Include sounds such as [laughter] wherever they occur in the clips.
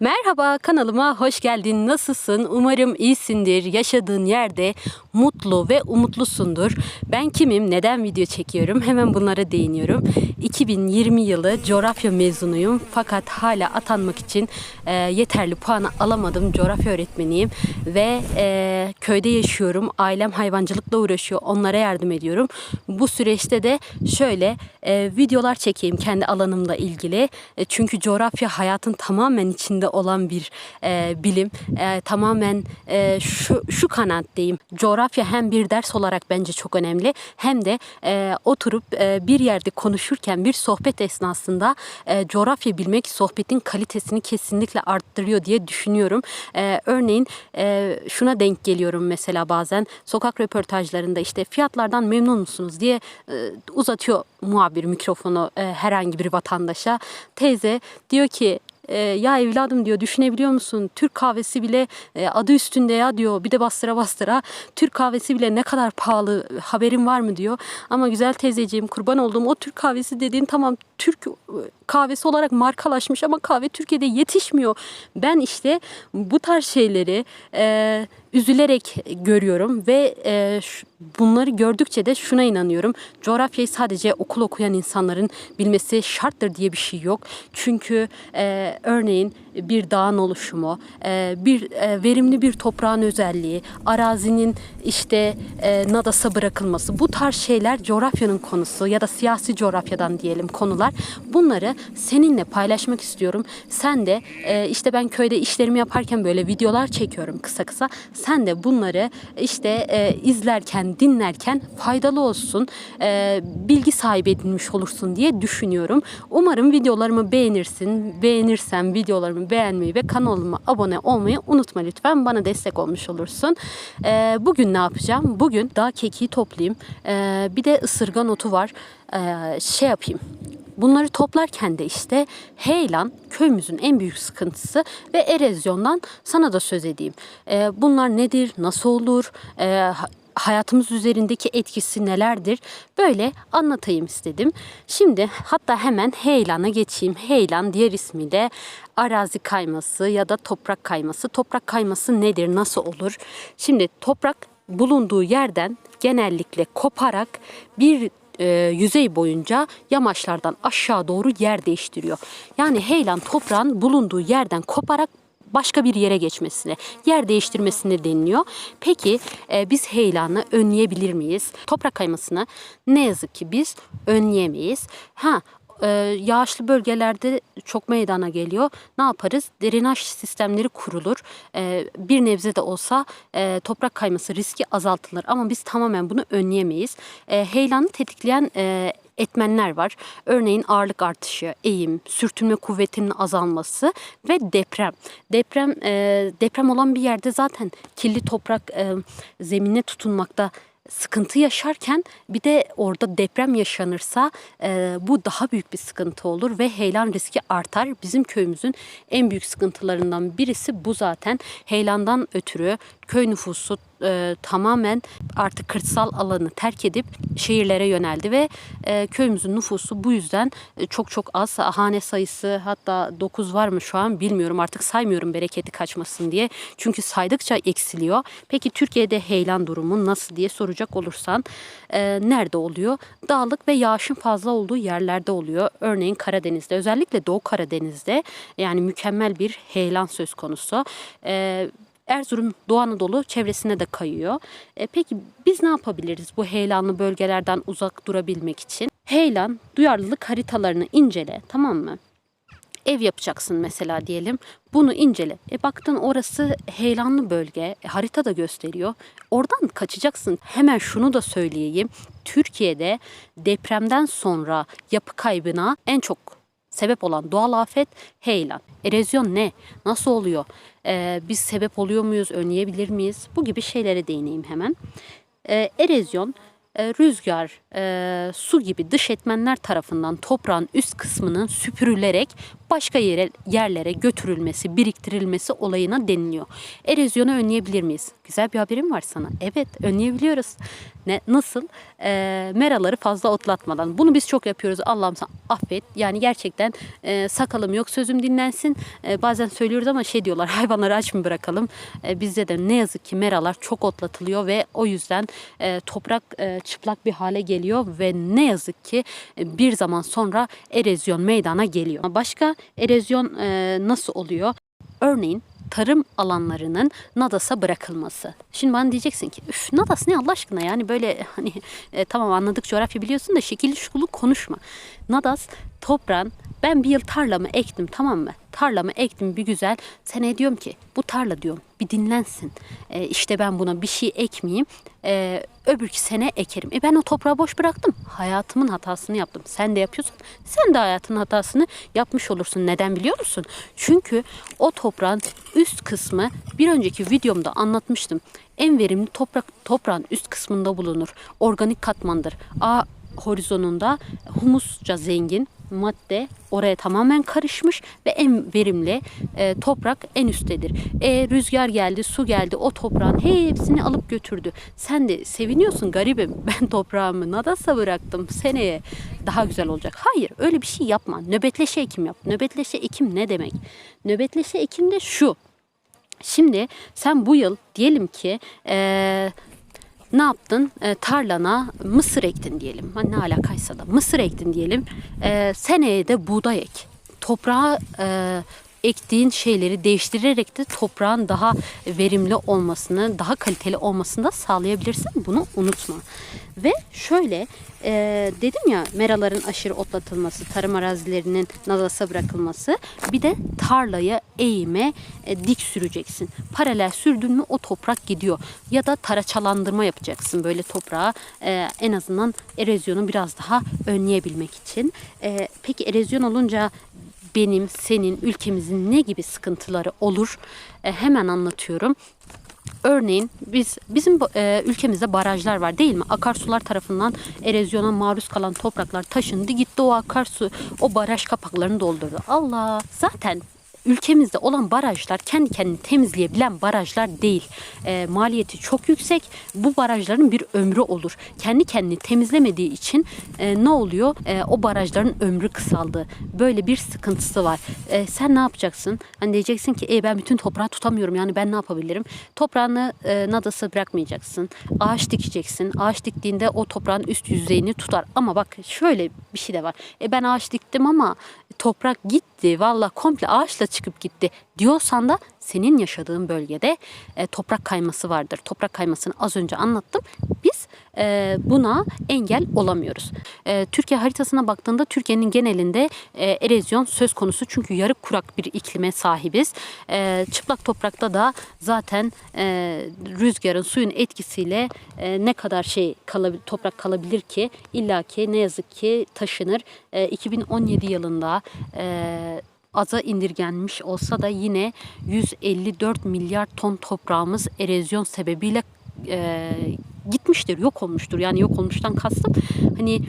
Merhaba kanalıma hoş geldin. Nasılsın? Umarım iyisindir. Yaşadığın yerde mutlu ve umutlusundur. Ben kimim? Neden video çekiyorum? Hemen bunlara değiniyorum. 2020 yılı coğrafya mezunuyum. Fakat hala atanmak için e, yeterli puanı alamadım. Coğrafya öğretmeniyim ve e, köyde yaşıyorum. Ailem hayvancılıkla uğraşıyor. Onlara yardım ediyorum. Bu süreçte de şöyle e, videolar çekeyim kendi alanımla ilgili. E, çünkü coğrafya hayatın tamamen içinde olan bir e, bilim. E, tamamen e, şu, şu kanaatteyim. Coğrafya hem bir ders olarak bence çok önemli hem de e, oturup e, bir yerde konuşurken bir sohbet esnasında e, coğrafya bilmek sohbetin kalitesini kesinlikle arttırıyor diye düşünüyorum. E, örneğin e, şuna denk geliyorum mesela bazen sokak röportajlarında işte fiyatlardan memnun musunuz diye e, uzatıyor muhabir mikrofonu e, herhangi bir vatandaşa. Teyze diyor ki e, ya evladım diyor düşünebiliyor musun? Türk kahvesi bile e, adı üstünde ya diyor. Bir de bastıra bastıra Türk kahvesi bile ne kadar pahalı haberin var mı diyor. Ama güzel teyzeciğim kurban olduğum o Türk kahvesi dediğin tamam Türk e, kahvesi olarak markalaşmış ama kahve Türkiye'de yetişmiyor. Ben işte bu tarz şeyleri e, üzülerek görüyorum ve e, bunları gördükçe de şuna inanıyorum. Coğrafyayı sadece okul okuyan insanların bilmesi şarttır diye bir şey yok. Çünkü e, örneğin bir dağın oluşumu, e, bir e, verimli bir toprağın özelliği, arazinin işte e, nadasa bırakılması bu tarz şeyler coğrafyanın konusu ya da siyasi coğrafyadan diyelim konular. Bunları seninle paylaşmak istiyorum. Sen de e, işte ben köyde işlerimi yaparken böyle videolar çekiyorum kısa kısa. Sen de bunları işte e, izlerken, dinlerken faydalı olsun, e, bilgi sahibi edinmiş olursun diye düşünüyorum. Umarım videolarımı beğenirsin. Beğenirsen videolarımı beğenmeyi ve kanalıma abone olmayı unutma lütfen. Bana destek olmuş olursun. E, bugün ne yapacağım? Bugün dağ kekiği toplayayım. E, bir de ısırgan otu var. E, şey yapayım. Bunları toplarken de işte heyelan köyümüzün en büyük sıkıntısı ve erozyondan sana da söz edeyim. Ee, bunlar nedir, nasıl olur, ha- hayatımız üzerindeki etkisi nelerdir böyle anlatayım istedim. Şimdi hatta hemen heyelana geçeyim. Heyelan diğer ismi de arazi kayması ya da toprak kayması. Toprak kayması nedir, nasıl olur? Şimdi toprak bulunduğu yerden genellikle koparak bir e, yüzey boyunca yamaçlardan aşağı doğru yer değiştiriyor. Yani heyelan toprağın bulunduğu yerden koparak başka bir yere geçmesine, yer değiştirmesine deniliyor. Peki e, biz heyelanı önleyebilir miyiz? Toprak kaymasını ne yazık ki biz önleyemeyiz. Ha e, yağışlı bölgelerde çok meydana geliyor. Ne yaparız? Drenaj sistemleri kurulur. E, bir nebze de olsa e, toprak kayması riski azaltılır. Ama biz tamamen bunu önleyemeyiz. E, heyelanı tetikleyen e, etmenler var. Örneğin ağırlık artışı, eğim, sürtünme kuvvetinin azalması ve deprem. Deprem e, deprem olan bir yerde zaten kirli toprak e, zemine tutunmakta sıkıntı yaşarken bir de orada deprem yaşanırsa e, bu daha büyük bir sıkıntı olur ve heyelan riski artar. Bizim köyümüzün en büyük sıkıntılarından birisi bu zaten. Heyelandan ötürü köy nüfusu e, tamamen artık kırsal alanı terk edip şehirlere yöneldi ve e, köyümüzün nüfusu bu yüzden e, çok çok az. Hane sayısı hatta 9 var mı şu an bilmiyorum artık saymıyorum bereketi kaçmasın diye. Çünkü saydıkça eksiliyor. Peki Türkiye'de heyelan durumu nasıl diye soracak olursan e, nerede oluyor? Dağlık ve yağışın fazla olduğu yerlerde oluyor. Örneğin Karadeniz'de özellikle Doğu Karadeniz'de yani mükemmel bir heyelan söz konusu. E, Erzurum, Doğu Anadolu çevresine de kayıyor. E, peki biz ne yapabiliriz bu heyelanlı bölgelerden uzak durabilmek için? Heyelan duyarlılık haritalarını incele tamam mı? Ev yapacaksın mesela diyelim. Bunu incele. E baktın orası heyelanlı bölge. E, harita da gösteriyor. Oradan kaçacaksın. Hemen şunu da söyleyeyim. Türkiye'de depremden sonra yapı kaybına en çok sebep olan doğal afet heyelan. Erozyon ne? Nasıl oluyor? Ee, biz sebep oluyor muyuz? Önleyebilir miyiz? Bu gibi şeylere değineyim hemen. Ee, erozyon e, rüzgar, e, su gibi dış etmenler tarafından toprağın üst kısmının süpürülerek başka yere yerlere götürülmesi, biriktirilmesi olayına deniliyor. Erozyonu önleyebilir miyiz? Güzel bir haberim var sana. Evet, önleyebiliyoruz. Ne nasıl? Ee, meraları fazla otlatmadan. Bunu biz çok yapıyoruz. Allah'ım sen affet. Yani gerçekten e, sakalım yok sözüm dinlensin. E, bazen söylüyoruz ama şey diyorlar [laughs] hayvanları aç mı bırakalım? E, bizde de ne yazık ki meralar çok otlatılıyor ve o yüzden e, toprak e, çıplak bir hale geliyor ve ne yazık ki e, bir zaman sonra erozyon meydana geliyor. Başka erozyon e, nasıl oluyor? Örneğin tarım alanlarının Nadas'a bırakılması. Şimdi bana diyeceksin ki üf Nadas ne Allah aşkına yani böyle [laughs] hani e, tamam anladık coğrafya biliyorsun da şekilli şukulu konuşma. Nadas toprağın ben bir yıl tarlamı ektim tamam mı? Tarlamı ektim bir güzel. Seneye diyorum ki bu tarla diyorum bir dinlensin. E, işte ben buna bir şey ekmeyeyim. E, öbürki sene ekerim. E ben o toprağı boş bıraktım. Hayatımın hatasını yaptım. Sen de yapıyorsun. Sen de hayatın hatasını yapmış olursun. Neden biliyor musun? Çünkü o toprağın üst kısmı bir önceki videomda anlatmıştım. En verimli toprak toprağın üst kısmında bulunur. Organik katmandır. A horizonunda humusça zengin madde oraya tamamen karışmış ve en verimli e, toprak en üsttedir. E, rüzgar geldi, su geldi, o toprağın hepsini alıp götürdü. Sen de seviniyorsun garibim. [laughs] Ben toprağımı nadasa bıraktım. Seneye daha güzel olacak. Hayır, öyle bir şey yapma. Nöbetleşe ekim yap. Nöbetleşe ekim ne demek? Nöbetleşe ekim de şu. Şimdi sen bu yıl diyelim ki eee ne yaptın? E, tarlana mısır ektin diyelim. Ne alakaysa da mısır ektin diyelim. E, seneye de buğday ek. Toprağa e, ektiğin şeyleri değiştirerek de toprağın daha verimli olmasını, daha kaliteli olmasını da sağlayabilirsin. Bunu unutma. Ve şöyle e, dedim ya meraların aşırı otlatılması, tarım arazilerinin nadasa bırakılması. Bir de tarlayı eğime e, dik süreceksin. Paralel sürdün mü o toprak gidiyor. Ya da taraçalandırma yapacaksın böyle toprağa e, en azından erozyonu biraz daha önleyebilmek için. E, peki erozyon olunca benim, senin, ülkemizin ne gibi sıkıntıları olur? E, hemen anlatıyorum. Örneğin biz bizim e, ülkemizde barajlar var değil mi? Akarsular tarafından erozyona maruz kalan topraklar taşındı gitti o akarsu o baraj kapaklarını doldurdu. Allah zaten ülkemizde olan barajlar kendi kendini temizleyebilen barajlar değil. E, maliyeti çok yüksek. Bu barajların bir ömrü olur. Kendi kendini temizlemediği için e, ne oluyor? E, o barajların ömrü kısaldı. Böyle bir sıkıntısı var. E, sen ne yapacaksın? Hani diyeceksin ki e, ben bütün toprağı tutamıyorum. Yani ben ne yapabilirim? Toprağını e, nadasa bırakmayacaksın. Ağaç dikeceksin. Ağaç diktiğinde o toprağın üst yüzeyini tutar. Ama bak şöyle bir şey de var. E, ben ağaç diktim ama toprak gitti. Valla komple ağaçla çıkıp gitti diyorsan da senin yaşadığın bölgede e, toprak kayması vardır. Toprak kaymasını az önce anlattım. E, buna engel olamıyoruz. E, Türkiye haritasına baktığında Türkiye'nin genelinde e, erozyon söz konusu. Çünkü yarık kurak bir iklime sahibiz. E, çıplak toprakta da zaten e, rüzgarın, suyun etkisiyle e, ne kadar şey kalabil, toprak kalabilir ki illaki ne yazık ki taşınır. E, 2017 yılında e, aza indirgenmiş olsa da yine 154 milyar ton toprağımız erozyon sebebiyle e, gitmiştir, yok olmuştur. Yani yok olmuştan kastım hani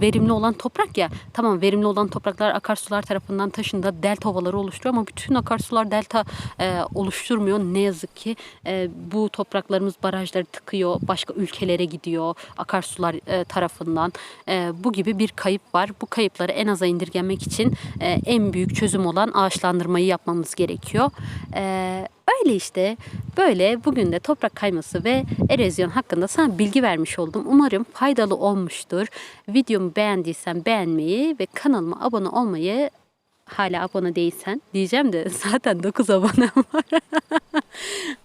verimli olan toprak ya. Tamam verimli olan topraklar akarsular tarafından taşındı, delta ovaları oluşturuyor ama bütün akarsular delta e, oluşturmuyor. Ne yazık ki e, bu topraklarımız barajları tıkıyor, başka ülkelere gidiyor akarsular e, tarafından. E, bu gibi bir kayıp var. Bu kayıpları en aza indirgemek için e, en büyük çözüm olan ağaçlandırmayı yapmamız gerekiyor. E, Öyle işte. Böyle bugün de toprak kayması ve erozyon hakkında sana bilgi vermiş oldum. Umarım faydalı olmuştur. Videomu beğendiysen beğenmeyi ve kanalıma abone olmayı hala abone değilsen diyeceğim de [laughs] zaten 9 abone var. [laughs]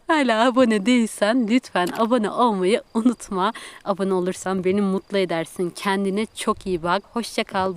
hala abone değilsen lütfen abone olmayı unutma. Abone olursan beni mutlu edersin. Kendine çok iyi bak. Hoşça kal.